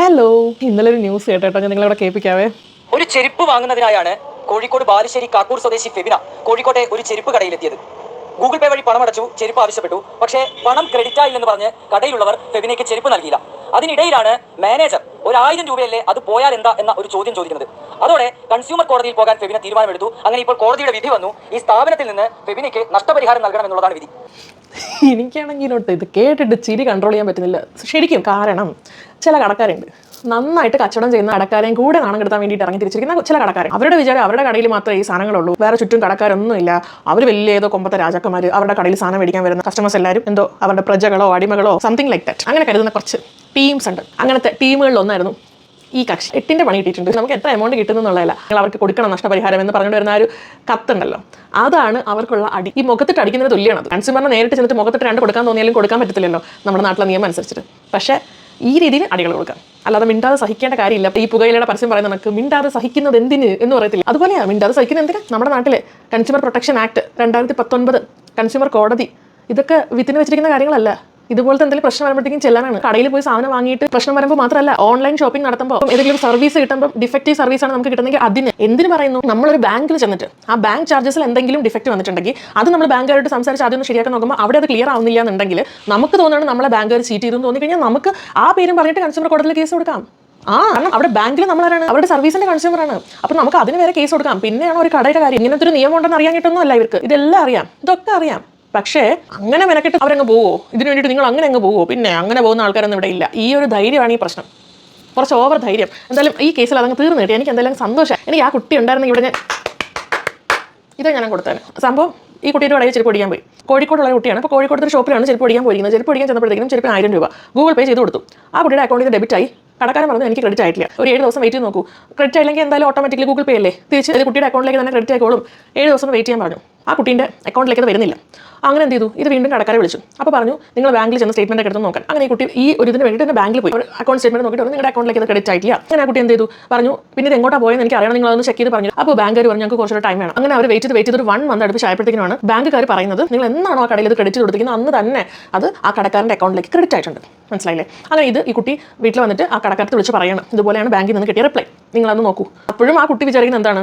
Hello ഇന്നലെ ഒരു news കേട്ടോ. ഞാൻ നിങ്ങളവിടെ കേൾപ്പിക്കാവേ. ഒരു ചെരുപ്പ് വാങ്ങുന്നതിനായാണ് കോഴിക്കോട് ബാലുശ്ശേരി കാക്കൂർ സ്വദേശി ഫെബിന കോഴിക്കോട്ടെ ഒരു ചെരുപ്പ് കടയിലെത്തിയത്. ഗൂഗിൾ പേ വഴി പണം അടച്ചു ചെരുപ്പ് ആവശ്യപ്പെട്ടു. പക്ഷേ പണം ക്രെഡിറ്റ് ആയില്ലെന്ന് പറഞ്ഞ് കടയിലുള്ളവർ ഫെബിനയ്ക്ക് ചെരുപ്പ് നൽകിയില്ല. അതിനിടയിലാണ് മാനേജർ ഒരു ആയിരം രൂപയല്ലേ അത് പോയാൽ എന്താ എന്ന ഒരു ചോദ്യം ചോദിക്കുന്നത്. അതോടെ കൺസ്യൂമർ കോടതിയിൽ പോകാൻ ഫെബിന തീരുമാനമെടുത്തു. അങ്ങനെ ഇപ്പോൾ കോടതിയുടെ വിധി വന്നു. ഈ സ്ഥാപനത്തിൽ നിന്ന് ഫെബിനയ്ക്ക് നഷ്ടപരിഹാരം നൽകണം എന്നുള്ളതാണ് വിധി. എനിക്കാണെങ്കിലോട്ട് ഇത് കേട്ടിട്ട് ചിരി കൺട്രോൾ ചെയ്യാൻ പറ്റുന്നില്ല. ശരിക്കും കാരണം ചില കടക്കാരുണ്ട്. നന്നായിട്ട് കച്ചവടം ചെയ്യുന്ന കടക്കാരെയും കൂടെ നാണം കെടുത്താൻ വേണ്ടിയിട്ട് ഇറങ്ങി തിരിച്ചിരിക്കുന്ന ചില കടക്കാരൻ അവരുടെ വിചാരം അവരുടെ കടയിൽ മാത്രമേ ഈ സാധനങ്ങളുള്ളൂ. വേറെ ചുറ്റും കടക്കാരൊന്നുമില്ല. അവർ വലിയ ഏതോ കൊമ്പത്തെ രാജാക്കന്മാർ അവരുടെ കടയിൽ സാധനം മേടിക്കാൻ വരുന്ന കസ്റ്റമേഴ്സ് എല്ലാവരും എന്തോ അവരുടെ പ്രജകളോ അടിമകളോ സംതിങ് ലൈക്ക് ദാറ്റ് അങ്ങനെ കരുതുന്ന കുറച്ച് ടീംസ് ഉണ്ട്. അങ്ങനത്തെ ടീമുകളിലൊന്നായിരുന്നു ഈ കക്ഷി എട്ടിന്റെ പണി കിട്ടിയിട്ടുണ്ട്. നമുക്ക് എത്ര എമൗണ്ട് കിട്ടുന്നു നിങ്ങൾ അവർക്ക് കൊടുക്കണം നഷ്ടപരിഹാരം എന്ന് പറഞ്ഞു വരുന്ന ഒരു കത്തുണ്ടല്ലോ. അതാണ് അവർക്കുള്ള അടി. ഈ മുഖത്തിട്ട് അടിക്കുന്നതിന് തുല്യമാണ് കൺസ്യൂമറിനെ നേരിട്ട് ചെന്നിട്ട് മുഖത്തിട്ട് രണ്ട് കൊടുക്കാൻ തോന്നിയാലും കൊടുക്കാൻ പറ്റത്തില്ലല്ലോ നമ്മുടെ നാട്ടിലെ നിയമം അനുസരിച്ചിട്ട്. പക്ഷേ ഈ രീതിയിൽ അടികൾ കൊടുക്കാം അല്ലാതെ മിണ്ടാതെ സഹിക്കേണ്ട കാര്യമില്ല. ഈ പുകയിലയുടെ പരസ്യം പറയുന്ന നമുക്ക് മിണ്ടാതെ സഹിക്കുന്നത് എന്തിന് എന്ന് പറയത്തില്ല. അതുപോലെയാണ് മിണ്ടാതെ സഹിക്കുന്നത് എന്തിന്? നമ്മുടെ നാട്ടിലെ കൺസ്യൂമർ പ്രൊട്ടക്ഷൻ ആക്ട് രണ്ടായിരത്തി പത്തൊൻപത് കൺസ്യൂമർ കോടതി ഇതൊക്കെ വിത്തിന് വെച്ചിരിക്കുന്ന കാര്യങ്ങളല്ല. ഇതുപോലത്തെ എന്തെങ്കിലും പ്രശ്നം വരുമ്പോഴത്തേക്കും ചെല്ലാനാണ്. കടയിൽ പോയി സാധനം വാങ്ങിയിട്ട് പ്രശ്നം വരുമ്പോൾ മാത്രമല്ല ഓൺലൈൻ ഷോപ്പിംഗ് നടത്തുമ്പോൾ ഏതെങ്കിലും സർവീസ് കിട്ടുമ്പോൾ ഡിഫക്റ്റീവ് സർവീസ് ആണ് നമുക്ക് കിട്ടുന്നെങ്കിൽ അതിന് എന്തിന് പറയുന്നു? നമ്മളൊരു ബാങ്കിൽ ചെന്നിട്ട് ആ ബാങ്ക് ചാർജസിൽ എന്തെങ്കിലും ഡിഫക്റ്റ് വന്നിട്ടുണ്ടെങ്കിൽ അത് നമ്മൾ ബാങ്കുകാരോട് സംസാരിച്ച് അതൊന്ന് ശരിയാക്കാൻ നോക്കുമ്പോൾ അവിടെ അത് ക്ലിയർ ആവുന്നില്ല എന്നുണ്ടെങ്കിൽ നമുക്ക് തോന്നുന്നത് നമ്മളെ ബാങ്കുകാർ ചീറ്റ് ചെയ്തു തോന്നി കഴിഞ്ഞാൽ നമുക്ക് ആ പേരും പറഞ്ഞിട്ട് കൺസ്യൂമർ കോടതിയിൽ കേസ് കൊടുക്കാം. ആ കാരണം അവിടെ ബാങ്കിൽ നമ്മളാണ് അവരുടെ സർവീസിന്റെ കൺസ്യൂമറാണ് അപ്പൊ നമുക്ക് അതിന് വരെ കേസ് കൊടുക്കാം. പിന്നെയാണ് ഒരു കടയുടെ കാര്യം. ഇങ്ങനത്തെ ഒരു നിയമം ഉണ്ടെന്ന് അറിയാൻ അല്ല ഇവർക്ക്. ഇതെല്ലാം അറിയാം. ഇതൊക്കെ അറിയാം. പക്ഷേ അങ്ങനെ മെനക്കെട്ട് അവരങ്ങ് പോവോ? ഇതിനു വേണ്ടിയിട്ട് നിങ്ങൾ അങ്ങനെ അങ്ങ് പോവോ? പിന്നെ അങ്ങനെ പോകുന്ന ആൾക്കാരൊന്നും ഇവിടെ ഇല്ല. ഈ ഒരു ധൈര്യമാണ് ഈ പ്രശ്നം. കുറച്ച് ഓവർ ധൈര്യം. എന്തായാലും ഈ കേസിൽ അതങ്ങ് തീർന്നു കിട്ടി. എനിക്ക് എന്തായാലും സന്തോഷം. എനിക്ക് ആ കുട്ടി ഉണ്ടായിരുന്നെങ്കിൽ ഇവിടെ ഞാൻ ഇത് ഞാൻ കൊടുത്തേനെ സംഭവം ഈ കുട്ടിയുടെ കടയിൽ ചെരുപ്പ് പഠിക്കാൻ പോയി. കോഴിക്കോടുള്ള കുട്ടിയാണ്. അപ്പോൾ കോഴിക്കോട് ഷോപ്പിലാണ് ചെരുപ്പ് പഠിക്കാൻ പോയിരിക്കുന്നത് ചെരുപ്പ് പഠിക്കാൻ ചെന്നപ്പോഴത്തേക്കും ചെരുപ്പിന് ആയിരം രൂപ. ഗൂഗിൾ പേ ചെയ്ത് കൊടുത്തു. ആ കുട്ടിയുടെ അക്കൗണ്ടിൽ ഡെബിറ്റ് ആയി. കടക്കാരൻ പറഞ്ഞു എനിക്ക് ക്രെഡിറ്റ് ആയിട്ടില്ല. ഒരു ഏഴ് ദിവസം വെയിറ്റ് ചെയ്ത് നോക്കൂ. ക്രെഡിറ്റ് ആയില്ലെങ്കിൽ എന്തായാലും ഓട്ടോമാറ്റിക്കലി ഗൂഗിൾ പേ അല്ലേ? തിരിച്ച് കുട്ടിയുടെ അക്കൗണ്ടിലേക്ക് തന്നെ ക്രെഡിറ്റ് ആയിക്കോളും. ഏഴ് ദിവസം വെയിറ്റ് ചെയ്യാൻ പറഞ്ഞു. ആ കുട്ടീന്റെ അക്കൗണ്ടിലേക്ക് അത് വരുന്നില്ല. അങ്ങനെ എന്ത് ചെയ്തു? ഇത് വീണ്ടും കടക്കാരെ വിളിച്ചു. അപ്പോൾ പറഞ്ഞു നിങ്ങൾ ബാങ്കിൽ ചെന്ന് സ്റ്റേറ്റ്മെന്റ് എടുത്ത് നോക്കാൻ. അങ്ങനെ ഈ കുട്ടി ഈ ഒരു ഇതിന് വേണ്ടിയിട്ട് തന്നെ ബാങ്കിൽ പോയി. അക്കൗണ്ട് സ്റ്റേറ്റ്മെന്റ് നോക്കിയിട്ട് നിങ്ങളുടെ അക്കൗണ്ടിലേക്ക് അത് ക്രെഡിറ്റ് ആയിട്ടില്ല. അങ്ങനെ ആ കുട്ടി എന്ത് ചെയ്തു? പറഞ്ഞു പിന്നെ ഇത് എങ്ങോട്ടാ പോയെന്ന് എനിക്ക് അറിയണം നിങ്ങൾ അതൊന്ന് ചെക്ക് ചെയ്ത് പറഞ്ഞു. അപ്പോൾ ബാങ്കുകാർ പറഞ്ഞു ഞങ്ങൾക്ക് കുറച്ചൊരു ടൈം വേണം. അങ്ങനെ അവർ വെയിറ്റ് ചെയ്ത് വെയിറ്റ് ചെയ്ത് വൺ മന്ത് അടുപ്പിച്ച് ആയപ്പോഴത്തേക്കാണ് ബാങ്കുകാർ പറയുന്നത് നിങ്ങൾ എന്നാണോ ആ കടയിൽ ഇത് ക്രെഡിറ്റ് കൊടുത്തിരിക്കുന്നത് അന്ന് തന്നെ അത് ആ കടക്കാരന്റെ അക്കൗണ്ടിലേക്ക് ക്രെഡിറ്റ് ആയിട്ടുണ്ട്. മനസ്സിലായില്ലേ? അങ്ങനെ ഇത് ഈ കുട്ടി വീട്ടിൽ വന്നിട്ട് ആ കടക്കാരത്ത് വിളിച്ച് പറയണം ഇതുപോലെയാണ് ബാങ്കിൽ നിന്ന് കിട്ടിയ റിപ്ലൈ നിങ്ങളത് നോക്കൂ. അപ്പോഴും ആ കുട്ടി വിചാരിക്കുന്നത് എന്താണ്?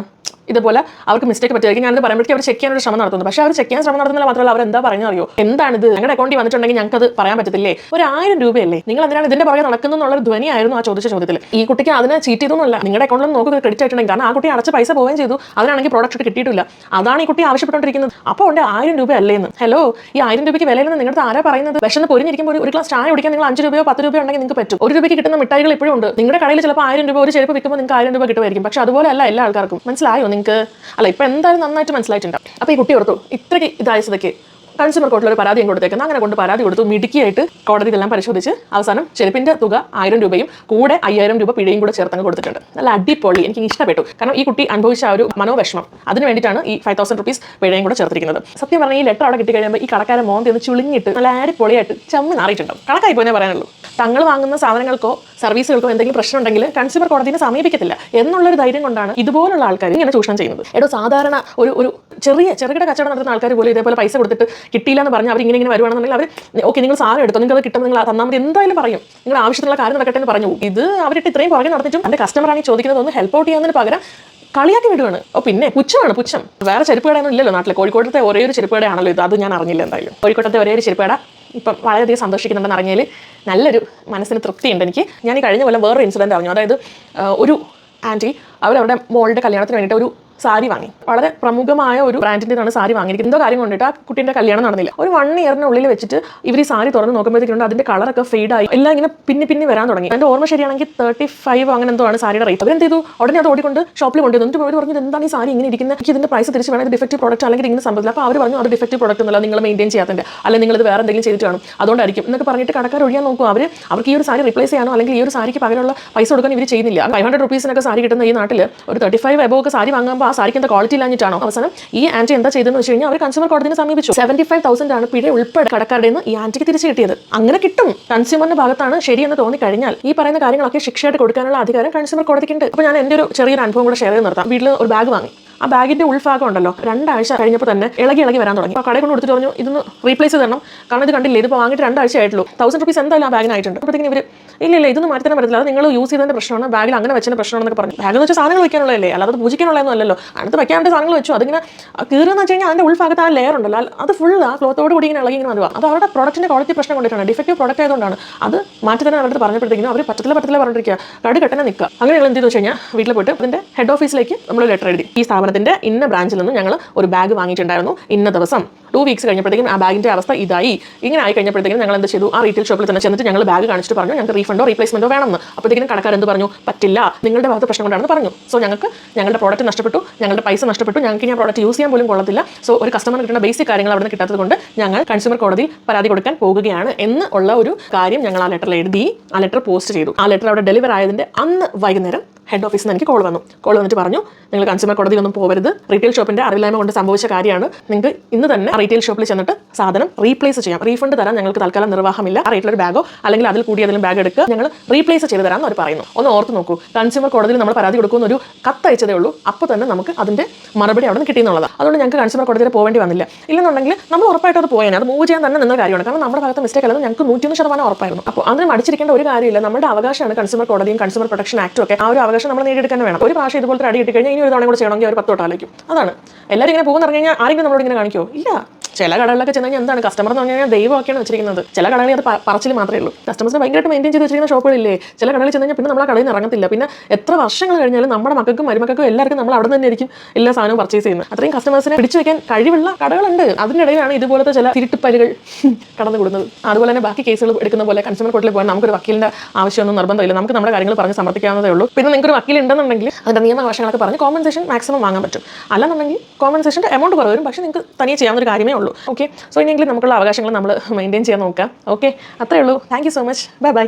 ഇതുപോലെ അവർക്ക് മിസ്റ്റേക്ക് പറ്റിയായിരിക്കും. ഞാനത് പറയുമ്പോഴേക്കും അവർ ചെക്ക് ചെയ്യാൻ ഒരു ശ്രമം നടത്തുന്നു. പക്ഷേ അവർ ചെക്ക് ചെയ്യാൻ ശ്രമം നടത്തുന്നില്ല മാത്രമല്ല അവർ എന്താ പറയുന്നത് അറിയോ എന്താണിത് ഞങ്ങളുടെ അക്കൗണ്ടിൽ വന്നിട്ടുണ്ടെങ്കിൽ ഞങ്ങൾക്ക് അത് പറയാൻ പറ്റത്തില്ലേ? ഒരു ആയിരം രൂപയല്ലേ? നിങ്ങൾ എന്തിനാണ് ഇതിന്റെ പുറകെ നടക്കുന്നു എന്നുള്ള ധ്വനിയായിരുന്നു ആ ചോദിച്ച ചോദ്യത്തിൽ ഈ കുട്ടിക്ക് അതിനെ ചീറ്റ് ചെയ്തൊന്നുമല്ല. നിങ്ങളുടെ അക്കൗണ്ടിൽ നോക്കുക ക്രെഡിറ്റ് ആയിട്ടുണ്ടെങ്കിൽ കാരണം ആ കുട്ടി അടച്ച പൈസ പോവുകയും ചെയ്തു. അതിനാണെങ്കിൽ പ്രോഡക്റ്റ് കിട്ടിയിട്ടില്ല. അതാണ് ഈ കുട്ടി ആവശ്യപ്പെട്ടുകൊണ്ടിരിക്കുന്നത്. അപ്പോൾ ഉണ്ട് ആയിരം രൂപ അല്ലേന്ന് ഹലോ ഈ ആയിരം രൂപയ്ക്ക് വിലയിലെന്ന് നിങ്ങളുടെ ആരാ പറയുന്നത്? വിശന്ന് പൊരിഞ്ഞിരിക്കുമ്പോൾ ഒരു- ഗ്ലാസ് ചായ കുടിക്കാൻ നിങ്ങൾ അഞ്ച് രൂപയോ പത്ത് രൂപയോ ഉണ്ടെങ്കിൽ നിങ്ങൾക്ക് പറ്റും. ഒരു രൂപയ്ക്ക് കിട്ടുന്ന മിഠായികൾ ഇപ്പോഴും ഉണ്ട്. നിങ്ങളുടെ കടയിൽ ചിലപ്പോൾ ആയിരം രൂപ ഒരു ചെരുപ്പ് വിൽക്കുമ്പോൾ നിങ്ങൾക്ക് ആയിരം രൂപ കിട്ടുമായിരിക്കും. പക്ഷേ അതുപോലെ അല്ല എല്ലാ ആൾക്കാർക്കും. മനസ്സിലായോ നിങ്ങൾക്ക് അല്ല ഇപ്പം എന്തായാലും നന്നായിട്ട് മനസ്സിലായിട്ടുണ്ടാവും. അപ്പോൾ ഈ കുട്ടി ഓർത്തു ഇത്രയ്ക്ക് ഇതായ സ്ഥിതിക്ക് കൺസ്യൂമർ കോർട്ടിൽ ഒരു പരാതി കൊടുത്തേക്കുന്നത് അങ്ങനെ കൊണ്ട് പരാതി കൊടുത്തു. മിടുക്കിയായിട്ട് കോടതി ഇതെല്ലാം പരിശോധിച്ച് അവസാനം ചെരുപ്പിന്റെ തുക ആയിരം രൂപയും കൂടെ അയ്യായിരം രൂപ പിഴയും കൂടെ ചേർത്തങ്ങ് കൊടുത്തിട്ടുണ്ട്. നല്ല അടിപൊളി. എനിക്ക് ഇഷ്ടപ്പെട്ടു. കാരണം ഈ കുട്ടി അനുഭവിച്ച ആ ഒരു മനോവിഷമം. അതിന് വേണ്ടിയിട്ടാണ് ഈ ഫൈവ് തൗസൻഡ് റുപ്പീസ് പിഴയും കൂടെ ചേർത്തിരിക്കുന്നത്. സത്യം പറഞ്ഞാൽ ഈ ലെറ്റർ അവിടെ കിട്ടി കഴിയുമ്പോൾ ഈ കടക്കാരൻ മോന്തി ഒന്ന് ചുളിഞ്ഞിട്ട് നല്ല അടിപൊളിയായിട്ട് ചമ്മി നാറിയിട്ടുണ്ടാവും കണക്കായി പോയെന്നേ പറയാനുള്ളൂ. തങ്ങൾ വാങ്ങുന്ന സാധനങ്ങൾക്കോ സർവീസുകൾക്കോ എന്തെങ്കിലും പ്രശ്നം ഉണ്ടെങ്കിൽ കൺസ്യൂമർ കോടതിനെ സമീപിക്കത്തില്ല. എന്നുള്ളൊരു ധൈര്യം കൊണ്ടാണ് ഇതുപോലുള്ള ആൾക്കാർ ഇങ്ങനെ ചൂഷണം ചെയ്യുന്നത്. എടോ സാധാരണ ഒരു ഒരു ചെറിയ ചെറുകിട കച്ചവടം നടത്തുന്ന ആൾക്കാർ പോലും ഇതേപോലെ പൈസ കൊടുത്തിട്ട് കിട്ടിയില്ല എന്ന് പറഞ്ഞാൽ അവർ ഇങ്ങനെ ഇങ്ങനെ വരുവാണെന്നുണ്ടെങ്കിൽ അവർ ഓക്കെ നിങ്ങൾ സാധനം എടുത്തോ? നിങ്ങൾക്ക് അത് കിട്ടും നിങ്ങൾ തന്നാൽ മതി. എന്തായാലും പറയും. നിങ്ങൾ ആവശ്യത്തിനുള്ള കാര്യം നടക്കട്ടെ എന്ന് പറഞ്ഞു. ഇത് അവരിട്ട് ഇത്രയും പറഞ്ഞു നടത്തിച്ചും എന്റെ കസ്റ്റമറാണ് ഈ ചോദിക്കുന്നത് ഒന്ന് ഹെൽപ്പ് ഔട്ട് ചെയ്യാൻ പകരം കളിയാക്കി വിടുവാണ്. ഓ പിന്നെ പുച്ഛമാണ് പുച്ഛം. വേറെ ചെരുപ്പ് ഇല്ലല്ലോ നാട്ടിലെ. കോഴിക്കോട്ടത്തെ ഒരേ ഒരു ചെരുപ്പ് കടയാണല്ലോ ഇത്. അത് ഞാൻ അറിഞ്ഞില്ല എന്തായാലും. കോഴിക്കോട്ടത്തെ ഒരേ ഒരു ചെരുപ്പ് ഇപ്പം വളരെയധികം സന്തോഷിക്കുന്നുണ്ടെന്ന് അറിഞ്ഞാൽ നല്ലൊരു മനസ്സിന് തൃപ്തിയുണ്ട് എനിക്ക്. ഞാൻ ഈ കഴിഞ്ഞ കൊല്ലം വേറൊരു ഇൻസിഡന്റ് അറിഞ്ഞു. അതായത് ഒരു ആന്റി അവരവരുടെ മോളുടെ കല്യാണത്തിന് വേണ്ടിയിട്ട് ഒരു സാരി വാങ്ങി. വളരെ പ്രമുഖമായ ഒരു ബ്രാൻഡിന്റെതാണ് സാരി വാങ്ങിയിരിക്കുന്നത്. എന്തോ കാര്യം കൊണ്ടിട്ട് ആ കുട്ടീന്റെ കല്യാണം നടന്നില്ല. ഒരു വൺ ഇയറിനുള്ളിൽ വെച്ചിട്ട് ഇവർ ഈ സാരി തുറന്ന് നോക്കുമ്പോഴത്തേക്കുണ്ട് അതിന്റെ കളറൊക്കെ ഫെയ്ഡായി എല്ലാം ഇങ്ങനെ പിന്നെ പിന്നെ വരാൻ തുടങ്ങി. എന്റെ ഓർമ്മ ശരിയാണെങ്കിൽ തേർട്ടി ഫൈവ് അങ്ങനെ എന്തോ ആണ് സാരിയുടെ റേറ്റ് അവരെന്ത് ചെയ്തു? ഉടനെ അത് ഓടിക്കൊണ്ട് ഷോപ്പിൽ കൊണ്ടുവന്നു. എന്നിട്ട് അവർ പറഞ്ഞു എന്താണ് ഈ സാരി ഇങ്ങനെ ഇരിക്കുന്നത് എനിക്ക് ഇതിന്റെ പ്രൈസ് തിരിച്ച് വേണം. ഇത് ഡിഫക്റ്റീവ് പ്രോഡക്റ്റ് അല്ലെങ്കിൽ ഇങ്ങനെ സംഭവിച്ചില്ല അപ്പോൾ അവർ പറഞ്ഞു അത് ഡിഫക്റ്റീവ് പ്രോഡക്റ്റ് എന്നല്ല. നിങ്ങൾ മെയിന്റെയിൻ ചെയ്യാത്തതിന്റെ അല്ലെങ്കിൽ നിങ്ങൾ ഇത് വേറെ എന്തെങ്കിലും ചെയ്തിട്ട് കാണും. അതുകൊണ്ടായിരിക്കും. എന്നൊക്കെ പറഞ്ഞിട്ട് കടക്കാർ ഒഴിയാൻ നോക്കും. അവർ അവർക്ക് ഈ ഒരു സാരി റിപ്ലേസ് ചെയ്യാനോ അല്ലെങ്കിൽ ഈ ഒരു സാരിക്ക് പകരമുള്ള പൈസ കൊടുക്കാൻ ഇവർ ചെയ്യുന്നില്ല. ഫൈവ് ഹൺഡ്രഡ് റുപ്പീസിനൊക്കെ സാരി കിട്ടുന്ന ഈ നാട്ടിൽ ഒരു തേർട്ടി ഫൈവ് എബോ ഒക്കെ സാരി വാങ്ങുമ്പോൾ ആ സാരിക്ക് എന്താ ക്വാളിറ്റി ഇല്ലാഞ്ഞിട്ടാണോ? അവസാനം ഈ ആന്റി എന്താ ചെയ്തതെന്ന് വെച്ച് കഴിഞ്ഞാൽ അവർ കൺസ്യൂമർ കോടതിനെ സമീപിച്ചു. സെവന്റി ഫൈവ് തൗസൻഡ് ആണ് പിഴ ഉൾപ്പെടെ കടക്കാരുടെ നിന്ന് ഈ ആന്റിക്ക് തിരിച്ചു കിട്ടിയത്. അങ്ങനെ കിട്ടും. കൺസ്യൂമറിന്റെ ഭാഗത്താണ് ശരിയെന്ന് തോന്നി കഴിഞ്ഞാൽ ഈ പറയുന്ന കാര്യങ്ങളൊക്കെ ശിക്ഷയായിട്ട് കൊടുക്കാനുള്ള അധികാരം കൺസ്യൂമർ കോടതിക്കുണ്ട്. അപ്പോൾ ഞാൻ എന്റെ ഒരു ചെറിയൊരു അനുഭവം കൂടെ ഷെയർ ചെയ്ത് നിർത്താം. വീട്ടിൽ ഒരു ബാഗ് വാങ്ങി. ആ ബാഗിന്റെ ഉൾഭാഗം ഉണ്ടല്ലോ. രണ്ടാഴ്ച കഴിഞ്ഞപ്പോൾ തന്നെ ഇളകി ഇളകി വരാൻ തുടങ്ങി. കടയിൽ കൊണ്ട് കൊടുത്തിട്ട് പറഞ്ഞു ഇതൊന്ന് റീപ്ലേസ് തരണം. കാരണം ഇത് കണ്ടില്ലേ ഇതിപ്പോൾ വാങ്ങിയിട്ട് രണ്ടാഴ്ച ആയിട്ടുള്ളൂ. തൗസൻഡ് റുപ്പീസ് എന്തായാലും ആ ബാഗിനായിട്ടുണ്ട്. അപ്പോഴത്തേക്കും ഇവർ ഇല്ല ഇല്ല ഇതൊന്നും മാറ്റി തന്നെ പറ്റില്ല അത് നിങ്ങൾ യൂസ് ചെയ്തതിന്റെ പ്രശ്നമാണ്. ബാഗിൽ അങ്ങനെ വെച്ചതിന്റെ പ്രശ്നമാണെന്നൊക്കെ പറഞ്ഞു. ബാഗ് എന്ന് വെച്ചാൽ സാധനങ്ങൾ വയ്ക്കാനുള്ളതല്ലേ അല്ലാതെ പൂജിക്കാനുള്ളതൊന്നും അല്ലല്ലോ. അടുത്ത് വയ്ക്കാനുള്ള സാധനങ്ങൾ വെച്ചു. അതിങ്ങനെ കീറുന്ന വെച്ച് കഴിഞ്ഞാൽ അതിന്റെ ഉൾഭാഗത്ത് ആ ലെയർ ഉണ്ടല്ലോ. അത് ഫുൾ ആ ക്ലോത്തോട് കൂടി ഇങ്ങനെ ഇളകി ഇങ്ങനെ വരുക അത് അവരുടെ പ്രോഡക്റ്റിന്റെ ക്വാളിറ്റി പ്രശ്നം കൊണ്ടിട്ടാണ്. ഡിഫക്റ്റീവ് പ്രോഡക്റ്റ് ആയതുകൊണ്ടാണ്. അത് മാറ്റി തന്നെ അവരുടെ പറഞ്ഞപ്പോഴത്തേക്കും അവർ പറ്റത്തില്ല പറ്റത്തില്ല പറഞ്ഞിരിക്കുക കടുകെട്ടനെ നിൽക്കുക. അങ്ങനെ എന്ത് ചെയ്തു വെച്ച് കഴിഞ്ഞാൽ വീട്ടിൽ പോയിട്ട് അതിന്റെ ഹെഡ് ഓഫീസിലേക്ക് നമ്മൾ ലെറ്റർ എഴുതി. ഈ സ്ഥാപനത്തിന്റെ ഇന്ന ബ്രാഞ്ചിൽ നിന്ന് ഞങ്ങൾ ഒരു ബാഗ് വാങ്ങിയിട്ടുണ്ടായിരുന്നു ഇന്ന ദിവസം. ടു വീക്സ് കഴിഞ്ഞപ്പോഴത്തേക്കും ആ ബാഗിന്റെ അവസ്ഥ ഇതായി. ഇങ്ങനെ ആയി കഴിഞ്ഞപ്പോഴത്തേക്കും ഞങ്ങൾ എന്ത് ചെയ്തു? ആ റീറ്റെയിൽ ഷോപ്പിൽ തന്നെ ചെന്നിട്ട് ഞങ്ങൾ ബാഗ് കാണിച്ചിട്ട് പറഞ്ഞു ഞങ്ങൾക്ക് റീഫണ്ടോ റീപ്ലേസ്മെന്റോ വേണമെന്ന്. അപ്പോഴത്തേക്കും കടക്കാർ എന്ത് പറഞ്ഞു? പറ്റില്ല. നിങ്ങളുടെ ഭാഗത്ത് പ്രശ്നം കൊണ്ടാണെന്ന് പറഞ്ഞു. സോ ഞങ്ങൾക്ക് ഞങ്ങളുടെ പ്രോഡക്റ്റ് നഷ്ടപ്പെട്ടു. ഞങ്ങളുടെ പൈസ നഷ്ടപ്പെട്ടു. ഞങ്ങൾക്ക് ഞാൻ പ്രോഡക്റ്റ് യൂസ് ചെയ്യാൻ പോലും കൊള്ളത്തില്ല. സോ ഒരു കസ്റ്റമർ കിട്ടുന്ന ബേസിക് കാര്യങ്ങൾ അവിടെ നിന്ന് കിട്ടാത്തത് കൊണ്ട് ഞങ്ങൾ കൺസ്യൂമർ കോടതിയിൽ പരാതി കൊടുക്കാൻ പോകുകയാണ് എന്ന് ഉള്ള ഒരു കാര്യം ഞങ്ങൾ ആ ലെറ്ററിൽ എഴുതി ആ ലെറ്റർ പോസ്റ്റ് ചെയ്തു. ആ ലെറ്റർ അവിടെ ഡെലിവർ ആയതിന്റെ അന്ന് വൈകുന്നേരം ഹെഡ് ഓഫീസിൽ നിന്ന് എനിക്ക് കോൾ വന്നു. കോൾ വന്നിട്ട് പറഞ്ഞു നിങ്ങൾ കൺസ്യൂമർ കോടതിയിൽ ഒന്നും പോകരുത് റീറ്റെയിൽ ഷോപ്പിന്റെ അറിവില്ലായ്മ കൊണ്ട് സംഭവിച്ച കാര്യമാണ്. നിങ്ങൾക്ക് ഇന്ന് തന്നെ റീറ്റെയിൽ ഷോപ്പിൽ ചെന്നിട്ട് സാധനം റീപ്ലേസ് ചെയ്യാം. റീഫണ്ട് തരാൻ ഞങ്ങൾക്ക് തൽക്കാലം നിർവാഹമില്ല. ആ റേറ്റിലൊരു ബാഗോ അല്ലെങ്കിൽ അതിൽ കൂടി ഏതെങ്കിലും ബാഗ് എടുക്കുക. ഞങ്ങൾ റീപ്ലേസ് ചെയ്ത് തരാമെന്ന് അവർ പറയുന്നു. ഒന്ന് ഓർത്ത് നോക്കൂ. കൺസ്യൂമർ കോടതിയിൽ നമ്മൾ പരാതി കൊടുക്കുന്ന ഒരു കത്ത് അയച്ചതേ ഉള്ളൂ. അപ്പോൾ തന്നെ നമുക്ക് അതിന്റെ മറുപടി അവിടെ നിന്ന് കിട്ടിയെന്നുള്ളതാണ് അതുകൊണ്ട് ഞങ്ങൾക്ക് കൺസ്യൂമർ കോടതിയിൽ പോകേണ്ടി വന്നില്ല. ഇല്ലെന്നുണ്ടെങ്കിൽ നമ്മൾ ഉറപ്പായിട്ട് അത് പോയേനെ. അത് മൂവ് ചെയ്യാൻ തന്നെ നിന്ന കാര്യമാണ്. കാരണം നമ്മുടെ ഭാഗത്ത് മിസ്റ്റേക്ക് അല്ലെന്ന് ഞങ്ങൾക്ക് നൂറ്റിയൊന്ന് ശതമാനം ഉറപ്പായിരുന്നു. അപ്പോൾ അതിന് മടിച്ചിരിക്കേണ്ട ഒരു കാര്യമില്ല. നമ്മുടെ അവകാശമാണ് കൺസ്യൂമർ കോടതിയും കൺസ്യൂമർ പ്രൊട്ടക്ഷൻ ആക്റ്റും ഒക്കെ ആ ഒരു നമ്മൾ നേടിയെടുക്കാൻ വേണം. ഒരു പ്രാവശ്യം ഇതുപോലത്തെ അടി കഴിഞ്ഞാൽ ഇനി ഒരു തവണ കൂടെ ചെയ്യണമെങ്കിൽ അവർ പത്ത് തൊട്ടാലേക്കും അതാണ്. എല്ലാവരും ഇങ്ങനെ പോകുന്ന പറഞ്ഞു കഴിഞ്ഞാൽ ആരെങ്കിലും നമ്മളോട് ഇങ്ങനെ കാണിക്കുമോ ഇല്ല. ചില കടകളിലൊക്കെ ചെന്ന് കഴിഞ്ഞാൽ എന്താണ്? കസ്റ്റമർ എന്ന് പറഞ്ഞു കഴിഞ്ഞാൽ ദൈവമൊക്കെയാണ് വെച്ചിരിക്കുന്നത്. ചില കടകളിൽ അത് പറച്ചിൽ മാത്രമേ ഉള്ളൂ. കസ്റ്റമേഴ്സിനെ ഭയങ്കരമായിട്ട് മെയിന്റെയിൻ ചെയ്ത് വെച്ചിരിക്കുന്ന ഷോപ്പുകളില്ലേ? ചില കടകളിൽ ചെന്ന് കഴിഞ്ഞാൽ പിന്നെ നമ്മൾ കടയിൽ നിന്ന് ഇറങ്ങത്തില്ല. പിന്നെ എത്ര വർഷങ്ങൾ കഴിഞ്ഞാലും നമ്മുടെ മക്കൾക്കും മരുമക്കൾക്കും എല്ലാവർക്കും നമ്മൾ അവിടെ തന്നെ ആയിരിക്കും എല്ലാ സാധനവും പർച്ചേസ് ചെയ്യുന്നത്. അത്രയും കസ്റ്റമേഴ്സിനെ പിടിച്ചു വെക്കാൻ കഴിവുള്ള കടകളുണ്ട്. അതിനിടയിലാണ് ഇതുപോലത്തെ ചില തിരുട്ടുപ്പലുകൾ കടന്നു കൊടുക്കുന്നത് അതുപോലെ തന്നെ ബാക്കി കേസുകൾ എടുക്കുന്ന പോലെ കൺസ്യൂമർ കോർട്ടിൽ പോകാൻ നമുക്കൊരു വക്കീലിന്റെ ആവശ്യമൊന്നും നിർബന്ധമില്ല. നമുക്ക് നമ്മുടെ കാര്യങ്ങൾ പറഞ്ഞ് സമർപ്പിക്കാവുന്നതേ ഉള്ളൂ. പിന്നെ നിങ്ങൾക്ക് ഒരു വക്കീൽ ഉണ്ടെന്നുണ്ടെങ്കിൽ അതിന്റെ നിയമവശങ്ങളൊക്കെ പറഞ്ഞ് കോമ്പൻസേഷൻ മാക്സിമം വാങ്ങാൻ പറ്റും. അല്ലെന്നുണ്ടെങ്കിൽ കോമ്പൻസേഷന്റെ എമൗണ്ട് കുറവ് വരും. പക്ഷേ നിങ്ങൾക്ക് തനിയെ ചെയ്യാവുന്ന ഒരു കാര്യമേ ഉള്ളൂ. ഓക്കെ സോ ഇനിയെങ്കിലും നമുക്കുള്ള അവകാശങ്ങൾ നമ്മൾ മെയിന്റെയിൻ ചെയ്യാൻ നോക്കാം. ഓക്കെ അത്രേ ഉള്ളൂ. Thank you so much bye bye